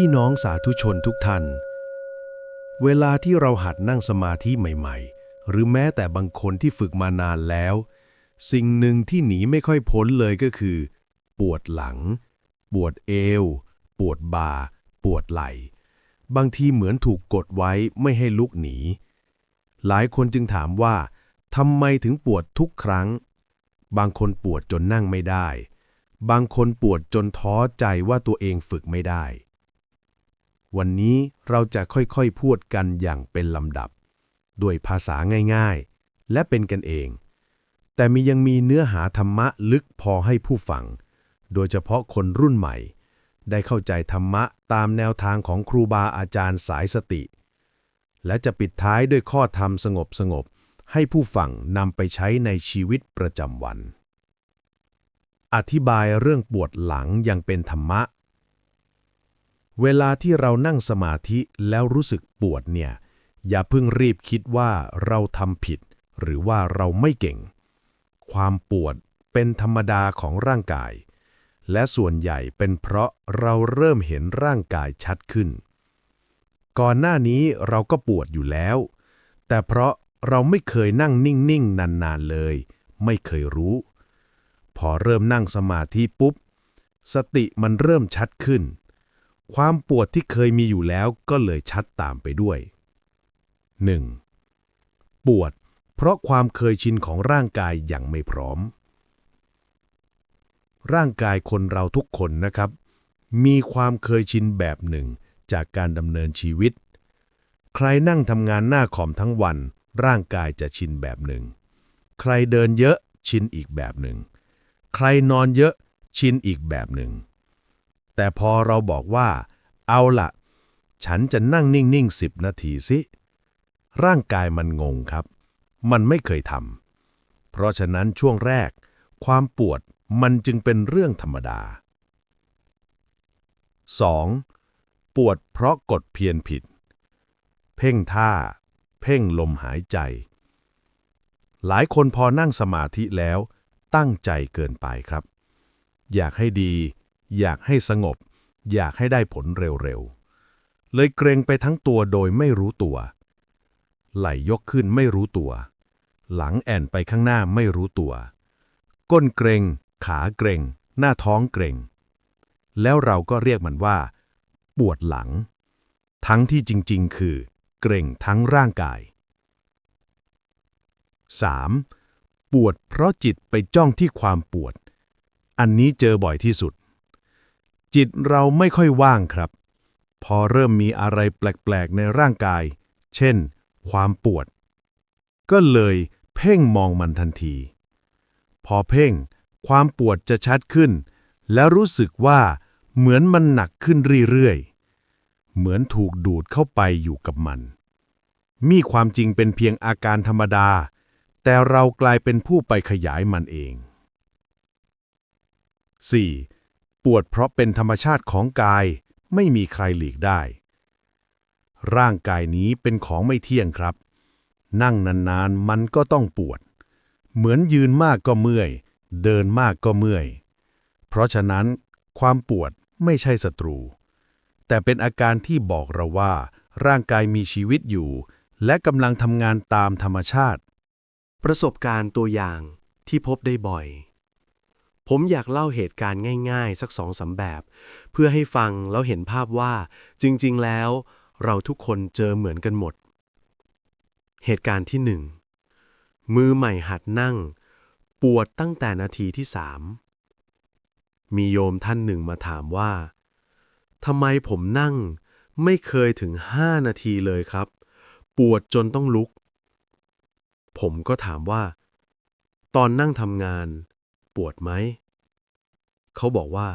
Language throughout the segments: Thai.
พี่น้องสาธุชนทุกท่าน เวลาที่เราหัดนั่งสมาธิใหม่ ๆ หรือแม้แต่บางคนที่ฝึกมานานแล้ว สิ่งหนึ่งที่หนีไม่ค่อยพ้นเลยก็คือ ปวดหลัง ปวดเอว ปวดบ่า ปวดไหล่ บางทีเหมือนถูกกดไว้ไม่ให้ลุกหนี หลายคนจึงถามว่าทำไมถึงปวดทุกครั้ง บางคนปวดจนนั่งไม่ได้ บางคนปวดจนท้อใจว่าตัวเองฝึกไม่ได้ วันนี้เราจะค่อยๆพูดกันอย่างเป็นลำดับ ด้วยภาษาง่ายๆ และเป็นกันเอง แต่มียังมีเนื้อหาธรรมะลึกพอให้ผู้ฟัง โดยเฉพาะคนรุ่นใหม่ ได้เข้าใจธรรมะตามแนวทางของครูบาอาจารย์สายสติ และจะปิดท้ายด้วยข้อธรรมสงบสงบๆให้ผู้ฟังนำไปใช้ในชีวิตประจำวัน อธิบายเรื่องปวดหลังยังเป็นธรรมะ เวลาที่เรานั่งสมาธิแล้วรู้สึกปวดเนี่ย อย่าเพิ่งรีบคิดว่าเราทำผิด หรือว่าเราไม่เก่ง ความปวดเป็นธรรมดาของร่างกาย และส่วนใหญ่เป็นเพราะเราเริ่มเห็นร่างกายชัดขึ้น ก่อนหน้านี้เราก็ปวดอยู่แล้ว แต่เพราะเราไม่เคยนั่งนิ่งๆ นานๆเลย ไม่เคยรู้ พอเริ่มนั่งสมาธิปุ๊บ สติมันเริ่มชัดขึ้น ความปวดที่เคยมีอยู่แล้วก็เลยชัดตามไปด้วย 1. ปวด เพราะความเคยชินของร่างกายยังไม่พร้อม ร่างกายคนเราทุกคนนะครับ มีความเคยชินแบบหนึ่งจากการดำเนินชีวิต ใครนั่งทำงานหน้าคอมทั้งวัน ร่างกายจะชินแบบหนึ่ง ใครเดินเยอะชินอีกแบบหนึ่ง ใครนอนเยอะชินอีกแบบหนึ่ง แต่พอเราบอกว่า เอาละฉันจะนั่งนิ่งๆสิบนาทีสิ ร่างกายมันงงครับ มันไม่เคยทำเพราะฉะนั้นช่วงแรก ความปวดมันจึงเป็นเรื่องธรรมดา 2. ปวดเพราะกดเพียนผิด เพ่งท่า เพ่งลมหายใจ หลายคนพอนั่งสมาธิแล้วตั้งใจเกินไปครับ อยากให้ดี อยากให้สงบ อยากให้ได้ผลเร็วๆ เลยเกรงไปทั้งตัวโดยไม่รู้ตัว ไหลยกขึ้นไม่รู้ตัว หลังแอนไปข้างหน้าไม่รู้ตัว ก้นเกรง ขาเกรง หน้าท้องเกรง แล้วเราก็เรียกมันว่า ปวดหลัง ทั้งที่จริงๆ คือ เกรงทั้งร่างกาย 3. ปวดเพราะจิตไปจ้องที่ความปวด อันนี้เจอบ่อยที่สุด จิตเราไม่ค่อยว่างครับ พอเริ่มมีอะไรแปลกๆในร่างกาย เช่น ความปวด ก็เลยเพ่งมองมันทันที พอเพ่ง ความปวดจะชัดขึ้น และรู้สึกว่าเหมือนมันหนักขึ้นเรื่อยๆ เหมือนถูกดูดเข้าไปอยู่กับมัน มีความจริงเป็นเพียงอาการธรรมดา แต่เรากลายเป็นผู้ไปขยายมันเอง 4. ปวดเพราะเป็นธรรมชาติของกาย ไม่มีใครหลีกได้ ร่างกายนี้เป็นของไม่เที่ยงครับ นั่งนานๆมันก็ต้องปวด เหมือนยืนมากก็เมื่อย เดินมากก็เมื่อย เพราะฉะนั้น ความปวดไม่ใช่ศัตรู แต่เป็นอาการที่บอกเราว่า ร่างกายมีชีวิตอยู่ และกำลังทำงานตามธรรมชาติ ประสบการณ์ตัวอย่างที่พบได้บ่อย ผมอยากเล่าเหตุการณ์ง่ายๆ สักสองสามแบบ เพื่อให้ฟังแล้วเห็นภาพว่า จริงๆ แล้ว เราทุกคนเจอเหมือนกันหมด เหตุการณ์ที่หนึ่งมือใหม่หัดนั่ง ปวดตั้งแต่นาทีที่สามมีโยมท่านหนึ่งมาถามว่าทำไมผมนั่ง ไม่เคยถึงห้านาทีเลยครับ ปวดจนต้องลุก ผมก็ถามว่า ตอนนั่งทำงาน ปวดไหม เขาบอกว่า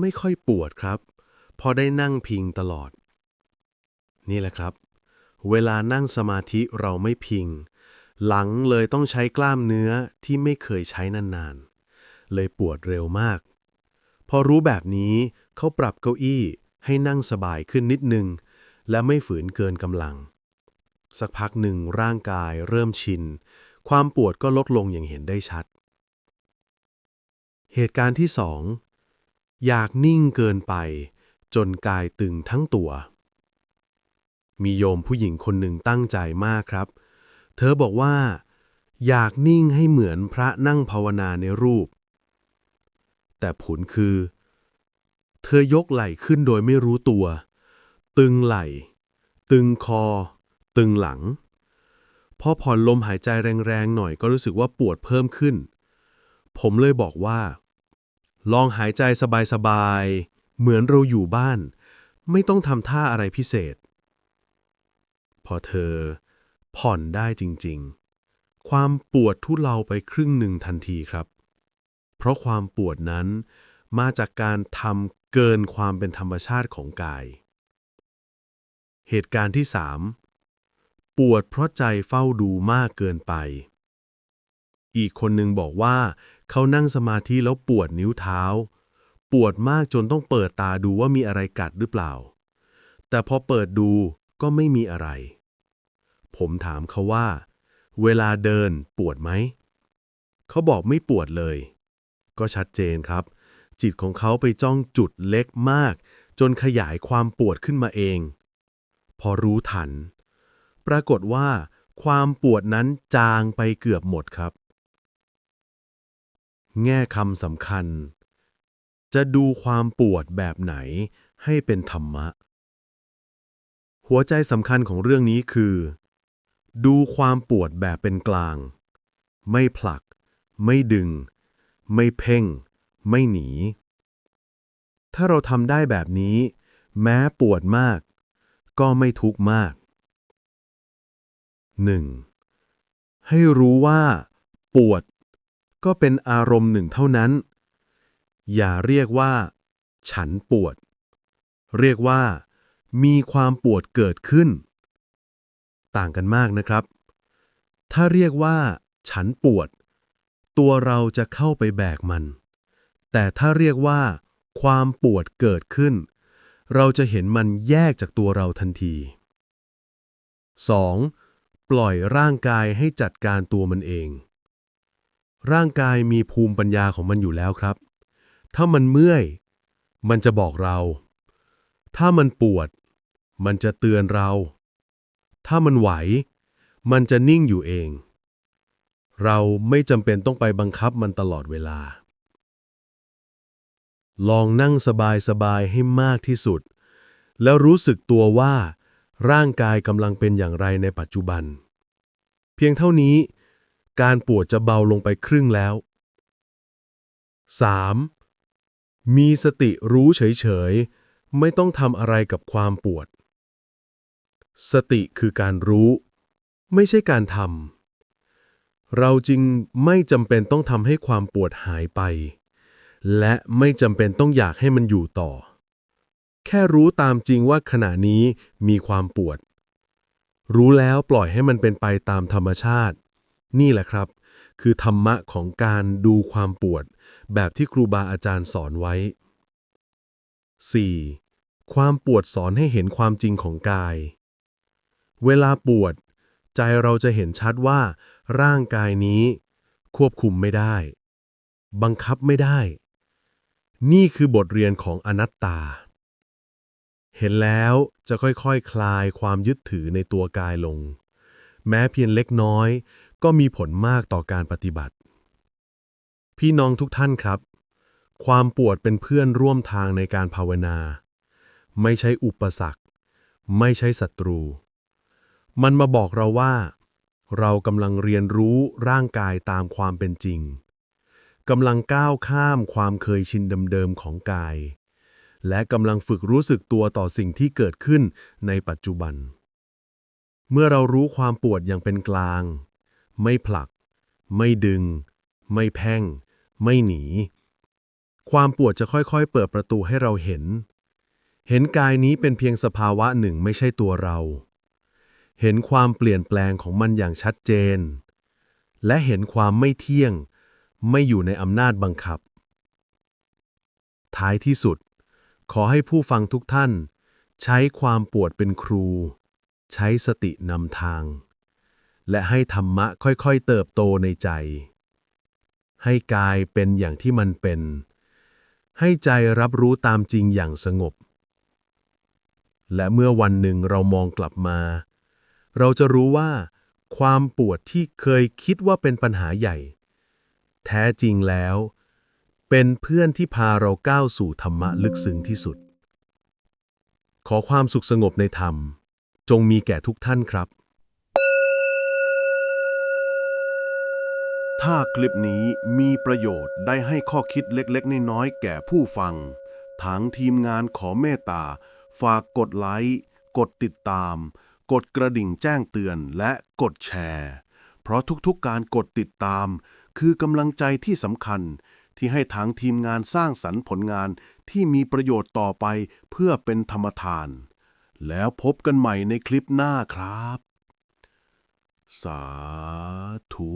ไม่ค่อยปวดครับ พอได้นั่งพิงตลอด นี่แหละครับ เวลานั่งสมาธิเราไม่พิง หลังเลยต้องใช้กล้ามเนื้อที่ไม่เคยใช้นานๆ เลยปวดเร็วมาก พอรู้แบบนี้เขาปรับเก้าอี้ให้นั่งสบายขึ้นนิดนึง และไม่ฝืนเกินกำลัง สักพักหนึ่งร่างกายเริ่มชิน ความปวดก็ลดลงอย่างเห็นได้ชัด เหตุการณ์ที่สองอยากนิ่งเกินไป จนกายตึงทั้งตัว มีโยมผู้หญิงคนหนึ่งตั้งใจมากครับ เธอบอกว่า อยากนิ่งให้เหมือนพระนั่งภาวนาในรูป แต่ผลคือ เธอยกไหล่ขึ้นโดยไม่รู้ตัว ตึงไหล่ ตึงคอ ตึงหลัง พอผ่อนลมหายใจแรงๆหน่อยก็รู้สึกว่าปวดเพิ่มขึ้น ผมเลยบอกว่า ลองหายใจสบายๆ เหมือนเราอยู่บ้าน ไม่ต้องทำท่าอะไรพิเศษ พอเธอ ผ่อนได้จริงๆ ความปวดทุเลาไปครึ่งหนึ่งทันทีครับ เพราะความปวดนั้นมาจากการทำเกินความเป็นธรรมชาติของกาย เหตุการณ์ที่ 3 ปวดเพราะใจเฝ้าดูมากเกินไป อีกคนหนึ่งบอกว่า เขานั่งสมาธิแล้วปวดนิ้วเท้า ปวดมากจนต้องเปิดตาดูว่ามีอะไรกัดหรือเปล่า แต่พอเปิดดูก็ไม่มีอะไร ผมถามเขาว่า เวลาเดินปวดไหม เขาบอกไม่ปวดเลย ก็ชัดเจนครับ จิตของเขาไปจ้องจุดเล็กมาก จนขยายความปวดขึ้นมาเอง พอรู้ทัน ปรากฏว่า ความปวดนั้นจางไปเกือบหมดครับ แง่คำสำคัญ จะดูความปวดแบบไหนให้เป็นธรรมะ หัวใจสำคัญของเรื่องนี้คือ ดูความปวดแบบเป็นกลาง ไม่ผลัก ไม่ดึง ไม่เพ่ง ไม่หนี ถ้าเราทำได้แบบนี้ แม้ปวดมาก ก็ไม่ทุกข์มาก 1. ให้รู้ว่า ปวด ก็เป็นอารมณ์หนึ่งเท่านั้น อย่าเรียกว่า ฉันปวด เรียกว่า มีความปวดเกิดขึ้น ต่างกันมากนะครับ ถ้าเรียกว่า ฉันปวด ตัวเราจะเข้าไปแบกมัน แต่ถ้าเรียกว่า ความปวดเกิดขึ้น เราจะเห็นมันแยกจากตัวเราทันที 2. ปล่อยร่างกายให้จัดการตัวมันเอง ร่างกายมีภูมิปัญญาของมันอยู่แล้วครับ ถ้ามันเมื่อย มันจะบอกเรา ถ้ามันปวด มันจะเตือนเรา ถ้ามันไหว มันจะนิ่งอยู่เอง เราไม่จำเป็นต้องไปบังคับมันตลอดเวลา ลองนั่งสบายๆให้มากที่สุด แล้วรู้สึกตัวว่า ร่างกายกำลังเป็นอย่างไรในปัจจุบัน เพียงเท่านี้ การปวดจะเบาลงไปครึ่งแล้ว 3. มีสติรู้เฉยๆ ไม่ต้องทำอะไรกับความปวด สติคือการรู้ ไม่ใช่การทำ เราจึงไม่จำเป็นต้องทำให้ความปวดหายไป และไม่จำเป็นต้องอยากให้มันอยู่ต่อ แค่รู้ตามจริงว่าขณะนี้มีความปวด รู้แล้วปล่อยให้มันเป็นไปตามธรรมชาติ นี่แหละครับ คือธรรมะของการดูความปวด แบบที่ครูบาอาจารย์สอนไว้ 4. ความปวดสอนให้เห็นความจริงของกาย เวลาปวด ใจเราจะเห็นชัดว่า ร่างกายนี้ ควบคุมไม่ได้ บังคับไม่ได้ นี่คือบทเรียนของอนัตตา เห็นแล้วจะค่อยๆคคลายความยึดถือในตัวกายลง แม้เพียงเล็กน้อย ก็มีผลมากต่อการปฏิบัติ พี่น้องทุกท่านครับ ความปวดเป็นเพื่อนร่วมทางในการภาวนา ไม่ใช่อุปสรรค ไม่ใช่ศัตรู มันมาบอกเราว่า เรากำลังเรียนรู้ร่างกายตามความเป็นจริงกำลังก้าวข้ามความเคยชินเดิมๆของกาย และกำลังฝึกรู้สึกตัวต่อสิ่งที่เกิดขึ้นในปัจจุบัน เมื่อเรารู้ความปวดอย่างเป็นกลาง ไม่ผลัก ไม่ดึง ไม่แพ่ง ไม่หนี ความปวดจะค่อยๆ เปิดประตูให้เราเห็น เห็นกายนี้เป็นเพียงสภาวะหนึ่งไม่ใช่ตัวเรา เห็นความเปลี่ยนแปลงของมันอย่างชัดเจน และเห็นความไม่เที่ยง ไม่อยู่ในอำนาจบังคับ ท้ายที่สุด ขอให้ผู้ฟังทุกท่าน ใช้ความปวดเป็นครู ใช้สตินำทาง และให้ธรรมะค่อยๆเติบโตในใจ ให้กายเป็นอย่างที่มันเป็น ให้ใจรับรู้ตามจริงอย่างสงบ และเมื่อวันหนึ่งเรามองกลับมา เราจะรู้ว่า ความปวดที่เคยคิดว่าเป็นปัญหาใหญ่ แท้จริงแล้ว เป็นเพื่อนที่พาเราก้าวสู่ธรรมะลึกซึ้งที่สุด ขอความสุขสงบในธรรม จงมีแก่ทุกท่านครับ ถ้าคลิปนี้มีประโยชน์ได้ให้ข้อคิดเล็กๆ น้อยๆ แก่ผู้ฟังทั้งทีมงานขอเมตตา ฝากกดไลค์ กดติดตาม กดกระดิ่งแจ้งเตือนและกดแชร์ เพราะทุกๆการกดติดตาม คือกำลังใจที่สำคัญ ที่ให้ทางทีมงานสร้างสรรค์ผลงานที่มีประโยชน์ต่อไปเพื่อเป็นธรรมทาน แล้วพบกันใหม่ในคลิปหน้าครับ สาธุ